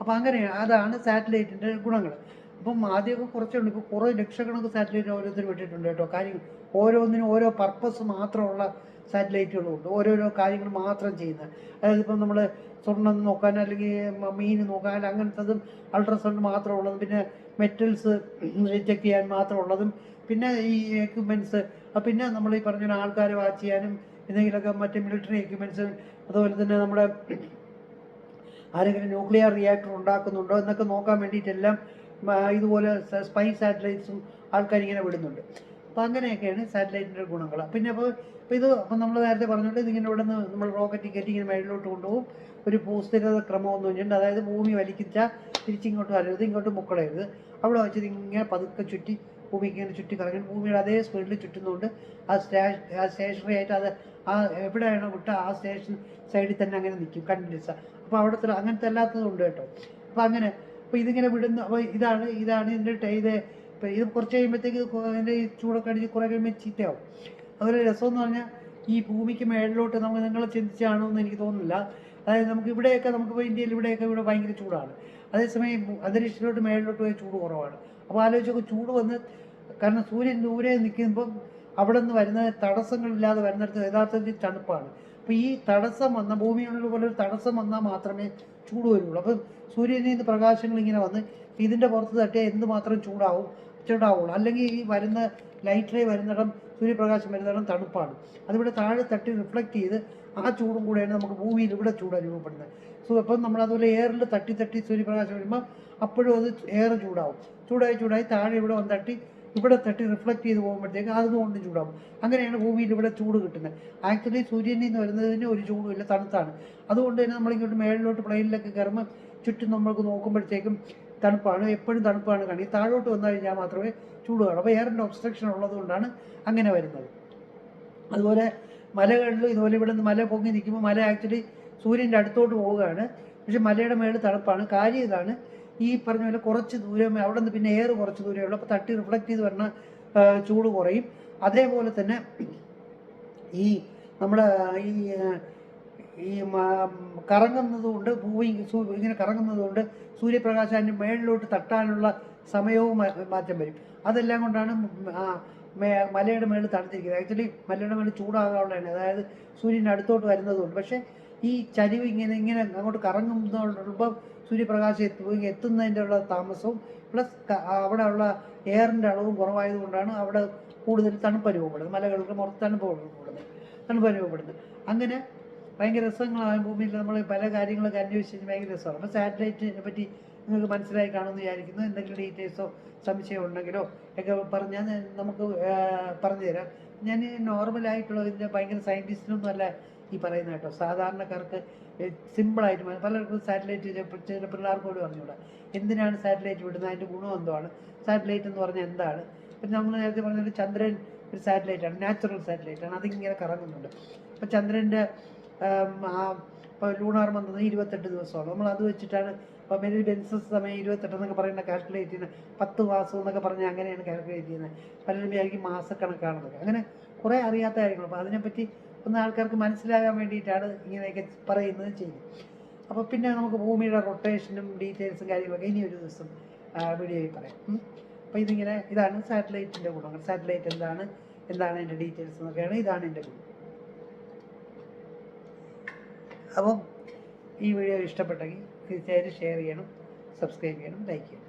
അപ്പോൾ അങ്ങനെ അതാണ് സാറ്റലൈറ്റിന്റെ ഗുണങ്ങൾ. അപ്പം ആദ്യമൊക്കെ കുറച്ചുണ്ട്. ഇപ്പോൾ കുറേ ലക്ഷക്കണക്ക് സാറ്റലൈറ്റ് ഓരോരുത്തർ വിട്ടിട്ടുണ്ട് കേട്ടോ. കാര്യം ഓരോന്നിനും ഓരോ പർപ്പസ് മാത്രമുള്ള സാറ്റലൈറ്റുകളുണ്ട്. ഓരോരോ കാര്യങ്ങൾ മാത്രം ചെയ്യുന്നത്. അതായത് ഇപ്പം നമ്മൾ സ്വർണം നോക്കാൻ അല്ലെങ്കിൽ മീൻ നോക്കാൻ അങ്ങനത്തതും അൾട്രാസൗണ്ട് മാത്രമുള്ളതും പിന്നെ മെറ്റൽസ് ചെക്ക് ചെയ്യാൻ മാത്രം ഉള്ളതും പിന്നെ ഈ എക്യുപ്മെന്റ്സ് പിന്നെ നമ്മൾ ഈ പറഞ്ഞ ആൾക്കാരെ വാച്ച് ചെയ്യാനും എന്തെങ്കിലുമൊക്കെ മറ്റ് മിലിറ്ററി എക്യുപ്മെന്റ്സ് അതുപോലെ തന്നെ നമ്മുടെ ആരെങ്കിലും ന്യൂക്ലിയർ റിയാക്ടർ ഉണ്ടാക്കുന്നുണ്ടോ എന്നൊക്കെ നോക്കാൻ വേണ്ടിയിട്ടെല്ലാം ഇതുപോലെ സ്പൈ സാറ്റലൈറ്റ്സും ആൾക്കാരിങ്ങനെ വിടുന്നുണ്ട്. അപ്പോൾ അങ്ങനെയൊക്കെയാണ് സാറ്റലൈറ്റിന്റെ ഗുണങ്ങൾ. പിന്നെ അപ്പോൾ ഇപ്പോൾ ഇത് അപ്പം നമ്മൾ നേരത്തെ പറഞ്ഞിട്ട് ഇതിങ്ങനെ ഇവിടെ നിന്ന് നമ്മൾ റോക്കറ്റ് കയറ്റി ഇങ്ങനെ മേളിലോട്ട് കൊണ്ടുപോകും. ഒരു ഭൂസ്ഥിരത ക്രമം ഒന്നും ഇല്ല അതായത് ഭൂമി വലിക്കിച്ചാൽ തിരിച്ചിങ്ങോട്ട് വരരുത് ഇങ്ങോട്ട് മുക്കളയരുത്. അവിടെ വെച്ചത് ഇങ്ങനെ പതുക്കെ ചുറ്റി ഭൂമിക്ക് ഇങ്ങനെ ചുറ്റി കറങ്ങി. ഭൂമിയുടെ അതേ സ്പീഡിൽ ചുറ്റുന്നതുകൊണ്ട് ആ സ്റ്റേ ആ സ്റ്റേഷനറി ആയിട്ട് അത് ആ എവിടെയാണോ വിട്ട ആ സ്റ്റേഷൻ സൈഡിൽ തന്നെ അങ്ങനെ നിൽക്കും കണ്ടിന്യൂസ് അപ്പോൾ അവിടുത്തെ അങ്ങനത്തെ അല്ലാത്തതുണ്ട് കേട്ടോ. അപ്പോൾ അങ്ങനെ അപ്പോൾ ഇതിങ്ങനെ വിടുന്ന അപ്പോൾ ഇതാണ് ഇതാണ് ഇതിന്റെ ഇത് ഇത് കുറച്ച് കഴിയുമ്പോഴത്തേക്ക് ഇതിന്റെ ചൂടൊക്കെ അടിച്ച് കുറേ കഴിയുമ്പോൾ ചീത്തയാവും. അതുപോലെ രസമെന്ന് പറഞ്ഞാൽ ഈ ഭൂമിക്ക് മേളിലോട്ട് നമുക്ക് നിങ്ങൾ ചിന്തിച്ചാണോ എന്ന് എനിക്ക് തോന്നുന്നില്ല. അതായത് നമുക്ക് ഇവിടെയൊക്കെ നമുക്കിപ്പോൾ ഇന്ത്യയിൽ ഇവിടെയൊക്കെ ഇവിടെ ഭയങ്കര ചൂടാണ്. അതേസമയം അന്തരീക്ഷത്തിലോട്ട് മേളിലോട്ട് പോയി ചൂട് കുറവാണ്. അപ്പോൾ ആലോചിച്ചൊക്കെ ചൂട് വന്ന് കാരണം സൂര്യൻ ദൂരെ നിൽക്കുമ്പം അവിടെ നിന്ന് വരുന്ന തടസ്സങ്ങളില്ലാതെ വരുന്നിടത്ത് യഥാർത്ഥത്തിൽ തണുപ്പാണ്. അപ്പോൾ ഈ തടസ്സം വന്ന ഭൂമിയുള്ള പോലെ ഒരു തടസ്സം വന്നാൽ മാത്രമേ ചൂട് വരുള്ളൂ. അപ്പം സൂര്യനിൽ നിന്ന് പ്രകാശങ്ങൾ ഇങ്ങനെ വന്ന് ഇതിന്റെ പുറത്ത് തട്ടിയാൽ എന്തുമാത്രം ചൂടാവും ചൂടാവുള്ളൂ. അല്ലെങ്കിൽ ഈ വരുന്ന ലൈറ്റ് റേ വരുന്നിടം സൂര്യപ്രകാശം വരുന്നിടം തണുപ്പാണ്. അതിവിടെ താഴെ തട്ടി റിഫ്ലക്റ്റ് ചെയ്ത് ആ ചൂടും കൂടെയാണ് നമുക്ക് ഭൂമിയിൽ ഇവിടെ ചൂട് അനുഭവപ്പെടുന്നത്. സോ അപ്പം നമ്മൾ അതുപോലെ എയറിൽ തട്ടി തട്ടി സൂര്യപ്രകാശം വരുമ്പോൾ അപ്പോഴും അത് എയർ ചൂടാവും. ചൂടായി ചൂടായി താഴെ ഇവിടെ വന്ന് തട്ടി ഇവിടെ തട്ടി റിഫ്ലക്റ്റ് ചെയ്ത് പോകുമ്പോഴത്തേക്ക് അതുകൊണ്ട് ചൂടാവും. അങ്ങനെയാണ് ഭൂമിയിൽ ഇവിടെ ചൂട് കിട്ടുന്നത്. ആക്ച്വലി സൂര്യനിൽ നിന്ന് വരുന്നതിന് ഒരു ചൂടുമില്ല തണുത്താണ്. അതുകൊണ്ട് തന്നെ നമ്മളിങ്ങോട്ട് മേളിലോട്ട് പ്ലെയിനിലൊക്കെ കയറുമ്പോൾ ചുറ്റും നമ്മൾക്ക് നോക്കുമ്പോഴത്തേക്കും തണുപ്പാണ് എപ്പോഴും തണുപ്പാണ്. കണി താഴോട്ട് വന്നു കഴിഞ്ഞാൽ മാത്രമേ ചൂട് കാണൂ. അപ്പോൾ എയറിന്റെ ഒബ്സ്ട്രക്ഷൻ ഉള്ളതുകൊണ്ടാണ് അങ്ങനെ വരുന്നത്. അതുപോലെ മലകളിൽ ഇതുപോലെ ഇവിടെ നിന്ന് മല പൊങ്ങി നിൽക്കുമ്പോൾ മല ആക്ച്വലി സൂര്യന്റെ അടുത്തോട്ട് പോവുകയാണ്. പക്ഷേ മലയുടെ മേളിൽ തണുപ്പാണ്. കാര്യം ഇതാണ് ഈ പറഞ്ഞ പോലെ കുറച്ച് ദൂരം അവിടെ നിന്ന് പിന്നെ എയർ കുറച്ച് ദൂരമേ ഉള്ളൂ. അപ്പോൾ തട്ടി റിഫ്ലക്റ്റ് ചെയ്ത് വരണ ചൂട് കുറയും. അതേപോലെ തന്നെ ഈ നമ്മുടെ ഈ ഈ കറങ്ങുന്നതുകൊണ്ട് കറങ്ങുന്നത് കൊണ്ട് ഭൂമി ഇങ്ങനെ കറങ്ങുന്നതുകൊണ്ട് സൂര്യപ്രകാശം അതിന്റെ മേളിലോട്ട് തട്ടാനുള്ള സമയവും മാറ്റം വരും. അതെല്ലാം കൊണ്ടാണ് മലയുടെ മേളിൽ തണുത്തിരിക്കുന്നത്. ആക്ച്വലി മലയുടെ മേളിൽ ചൂടാകാനുള്ളതാണ്. അതായത് സൂര്യന്റെ അടുത്തോട്ട് വരുന്നതുകൊണ്ട് പക്ഷേ ഈ ചരിവ് ഇങ്ങനെ ഇങ്ങനെ അങ്ങോട്ട് കറങ്ങുന്നതോടൊപ്പം സൂര്യപ്രകാശം എത്തുകയും എത്തുന്നതിന്റെ ഉള്ള താമസവും പ്ലസ് അവിടെ ഉള്ള എയറിന്റെ അളവും കുറവായതുകൊണ്ടാണ് അവിടെ കൂടുതൽ തണുപ്പ് അനുഭവപ്പെടുന്നത്. മലകൾക്ക് പുറത്ത് തണുപ്പ് അനുഭവപ്പെടുന്നത്. തണുപ്പ് അനുഭവപ്പെടുന്നത്. അങ്ങനെ ഭയങ്കര രസങ്ങളാണ് ഭൂമിയിൽ നമ്മൾ പല കാര്യങ്ങളൊക്കെ അന്വേഷിച്ച് കഴിഞ്ഞാൽ ഭയങ്കര രസമാണ് അപ്പോൾ സാറ്റലൈറ്റിനെ പറ്റി നിങ്ങൾക്ക് മനസ്സിലായി കാണുമെന്ന് വിചാരിക്കുന്നു. എന്തെങ്കിലും ഡീറ്റെയിൽസോ സംശയം ഉണ്ടെങ്കിലോ ഒക്കെ പറഞ്ഞാൽ നമുക്ക് പറഞ്ഞു തരാം. ഞാൻ നോർമലായിട്ടുള്ള ഇതിന്റെ ഭയങ്കര സയന്റിസ്റ്റിനൊന്നും അല്ല ഈ പറയുന്ന കേട്ടോ. സാധാരണക്കാർക്ക് സിമ്പിളായിട്ട് പലർക്കും സാറ്റലൈറ്റ് ചില പിള്ളേർക്ക് പോലും അറിഞ്ഞൂടാ എന്തിനാണ് സാറ്റലൈറ്റ് വിടുന്നത്? അതിന്റെ ഗുണം എന്തുവാണ്? സാറ്റലൈറ്റ് എന്ന് പറഞ്ഞാൽ എന്താണ്? ഇപ്പം നമ്മൾ നേരത്തെ പറഞ്ഞ ചന്ദ്രൻ ഒരു സാറ്റലൈറ്റാണ് നാച്ചുറൽ സാറ്റലൈറ്റാണ് അതിങ്ങനെ കറങ്ങുന്നുണ്ട്. അപ്പോൾ ചന്ദ്രന്റെ ലൂണാർ വന്നത് ഇരുപത്തെട്ട് ദിവസമാണ്. നമ്മൾ അത് വെച്ചിട്ടാണ് ഇപ്പോൾ മെരി ബെൻസസ് സമയം ഇരുപത്തെട്ട് എന്നൊക്കെ പറയുന്ന കാൽക്കുലേറ്റ് ചെയ്യുന്നത് പത്ത് മാസം എന്നൊക്കെ പറഞ്ഞ് അങ്ങനെയാണ് കാൽക്കുലേറ്റ് ചെയ്യുന്നത്. പലരും വിചാരിക്കും മാസക്കണക്കാണെന്നൊക്കെ. അങ്ങനെ കുറേ അറിയാത്ത കാര്യങ്ങൾ. അപ്പോൾ അതിനെപ്പറ്റി ഒന്ന് ആൾക്കാർക്ക് മനസ്സിലാകാൻ വേണ്ടിയിട്ടാണ് ഇങ്ങനെയൊക്കെ പറയുന്നത് ചെയ്യുന്നത്. അപ്പോൾ പിന്നെ നമുക്ക് ഭൂമിയുടെ റൊട്ടേഷനും ഡീറ്റെയിൽസും കാര്യങ്ങളൊക്കെ ഇനി ഒരു ദിവസം വീഡിയോയിൽ പറയാം. അപ്പോൾ ഇതിങ്ങനെ ഇതാണ് സാറ്റലൈറ്റിന്റെ ഗുണങ്ങൾ. സാറ്റലൈറ്റ് എന്താണ്? എന്താണ് അതിന്റെ ഡീറ്റെയിൽസ് എന്നൊക്കെയാണ് ഇതാണ് എന്റെ ഗുണം. അപ്പം ഈ വീഡിയോ ഇഷ്ടപ്പെട്ടെങ്കിൽ തീർച്ചയായിട്ടും ഷെയർ ചെയ്യണം സബ്സ്ക്രൈബ് ചെയ്യണം ലൈക്ക് ചെയ്യണം.